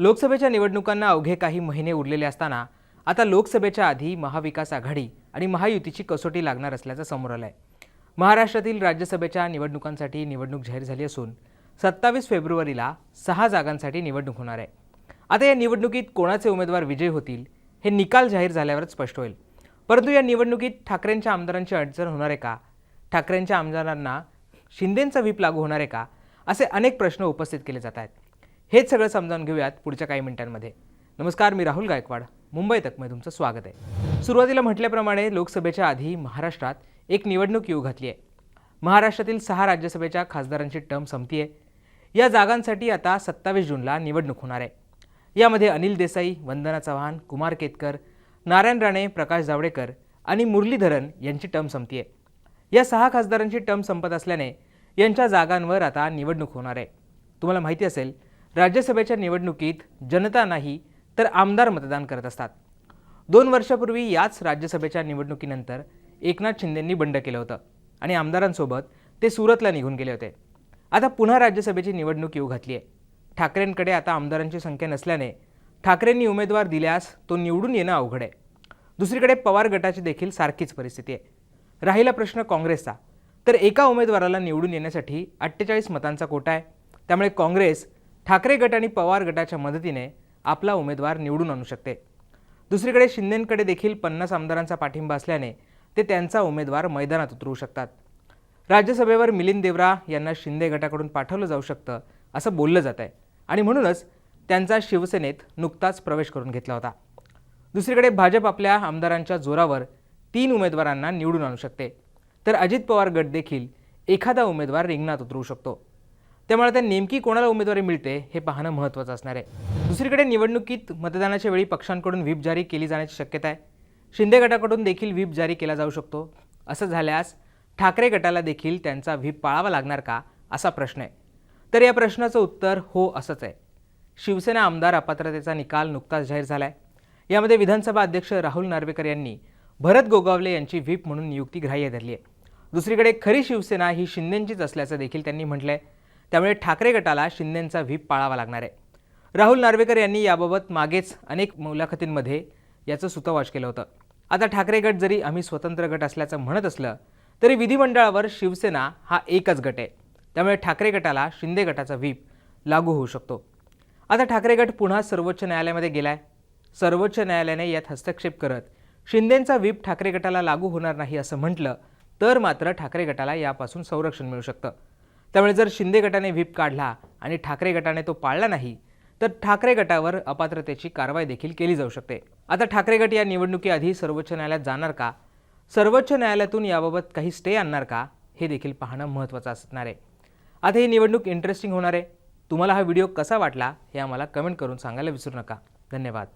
लोकसभेच्या निवडणुकांना अवघे काही महिने उरलेले असताना आता लोकसभेच्या आधी महाविकास आघाडी आणि महायुतीची कसोटी लागणार असल्याचं समोर आलं आहे महाराष्ट्रातील राज्यसभेच्या निवडणुकांसाठी निवडणूक जाहीर झाली असून सत्तावीस फेब्रुवारीला सहा जागांसाठी निवडणूक होणार आहे. आता या निवडणुकीत कोणाचे उमेदवार विजयी होतील हे निकाल जाहीर झाल्यावरच स्पष्ट होईल. परंतु या निवडणुकीत ठाकरेंच्या आमदारांची अडचण होणार आहे का? ठाकरेंच्या आमदारांना शिंदेंचा व्हीप लागू होणार आहे का? असे अनेक प्रश्न उपस्थित केले जात आहेत. हेच सगळं समजावून घेऊयात पुढच्या काही मिनिटांमध्ये. नमस्कार मी राहुल गायकवाड. मुंबई तकमध्ये तुमचं स्वागत आहे. सुरुवातीला म्हटल्याप्रमाणे लोकसभेच्या आधी महाराष्ट्रात एक निवडणूक येऊ घातली आहे. महाराष्ट्रातील सहा राज्यसभेच्या खासदारांची टर्म संपती आहे या जागांसाठी आता सत्तावीस जूनला निवडणूक होणार आहे. यामध्ये अनिल देसाई वंदना चव्हाण कुमार केतकर नारायण राणे प्रकाश जावडेकर आणि मुरलीधरन यांची टर्म संपती आहे या सहा खासदारांची टर्म संपत असल्याने यांच्या जागांवर आता निवडणूक होणार आहे. तुम्हाला माहिती असेल राज्यसभेच्या निवडणुकीत जनता नाही तर आमदार मतदान करत असतात. दोन वर्षापूर्वी याच राज्यसभेच्या निवडणुकीनंतर एकनाथ शिंदेंनी बंड केलं होतं आणि आमदारांसोबत ते सुरतला निघून गेले होते. आता पुन्हा राज्यसभेची निवडणूक येऊ घातली आहे. ठाकरेंकडे आता आमदारांची संख्या नसल्याने ठाकरेंनी उमेदवार दिल्यास तो निवडून येणं अवघड आहे. दुसरीकडे पवार गटाची देखील सारखीच परिस्थिती आहे. राहिला प्रश्न काँग्रेसचा तर एका उमेदवाराला निवडून येण्यासाठी अठ्ठेचाळीस मतांचा कोटा आहे. त्यामुळे काँग्रेस ठाकरे गट आणि पवार गटाच्या मदतीने आपला उमेदवार निवडून आणू शकते. दुसरीकडे शिंदेंकडे देखील पन्नास आमदारांचा पाठिंबा असल्याने ते त्यांचा उमेदवार मैदानात उतरवू शकतात. राज्यसभेवर मिलिंद देवरा यांना शिंदे गटाकडून पाठवलं जाऊ शकतं असं बोललं जात आहे आणि म्हणूनच त्यांचा शिवसेनेत नुकताच प्रवेश करून घेतला होता. दुसरीकडे भाजप आपल्या आमदारांच्या जोरावर तीन उमेदवारांना निवडून आणू शकते. तर अजित पवार गट देखील एखादा उमेदवार रिंगणात उतरवू शकतो. त्यामुळे आता नेमकी कोणाला उमेदवारी मिळते हे पाहणं महत्त्वाचं असणार आहे. दुसरीकडे निवडणुकीत मतदानाच्या वेळी पक्षांकडून व्हीप जारी केली जाण्याची शक्यता आहे. शिंदे गटाकडून देखील व्हीप जारी केला जाऊ शकतो. असं झाल्यास ठाकरे गटाला देखील त्यांचा व्हीप पाळावा लागणार का असा प्रश्न आहे. तर या प्रश्नाचं उत्तर हो असंच आहे. शिवसेना आमदार अपात्रतेचा निकाल नुकताच जाहीर झाला आहे यामध्ये विधानसभा अध्यक्ष राहुल नार्वेकर यांनी भरत गोगावले यांची व्हीप म्हणून नियुक्ती ग्राह्य धरली आहे दुसरीकडे खरी शिवसेना ही शिंदेंचीच असल्याचं देखील त्यांनी म्हटलं आहे त्यामुळे ठाकरे गटाला शिंदेंचा व्हीप पाळावा लागणार आहे. राहुल नार्वेकर यांनी याबाबत मागेच अनेक मुलाखतींमध्ये याचं सुतवाच केलं होतं. आता ठाकरे गट जरी आम्ही स्वतंत्र गट असल्याचं म्हणत असलं तरी विधिमंडळावर शिवसेना हा एकच गट आहे. त्यामुळे ठाकरे गटाला शिंदे गटाचा व्हीप लागू होऊ शकतो. आता ठाकरे गट पुन्हा सर्वोच्च न्यायालयामध्ये गेलाय. सर्वोच्च न्यायालयाने यात हस्तक्षेप करत शिंदेंचा व्हीप ठाकरे गटाला लागू होणार नाही असं म्हटलं तर मात्र ठाकरे गटाला यापासून संरक्षण मिळू शकतं. त्यामुळे जर शिंदे गटाने व्हीप काढला आणि ठाकरे गटाने तो पाळला नाही तर ठाकरे गटावर अपात्रतेची कारवाई देखील केली जाऊ शकते. आता ठाकरे गट या निवडणुकीआधी सर्वोच्च न्यायालयात जाणार का? सर्वोच्च न्यायालयातून याबाबत काही स्टे आणणार का? हे देखील पाहणं महत्त्वाचं असणार आहे. आता ही निवडणूक इंटरेस्टिंग होणार आहे. तुम्हाला हा व्हिडिओ कसा वाटला हे आम्हाला कमेंट करून सांगायला विसरू नका. धन्यवाद.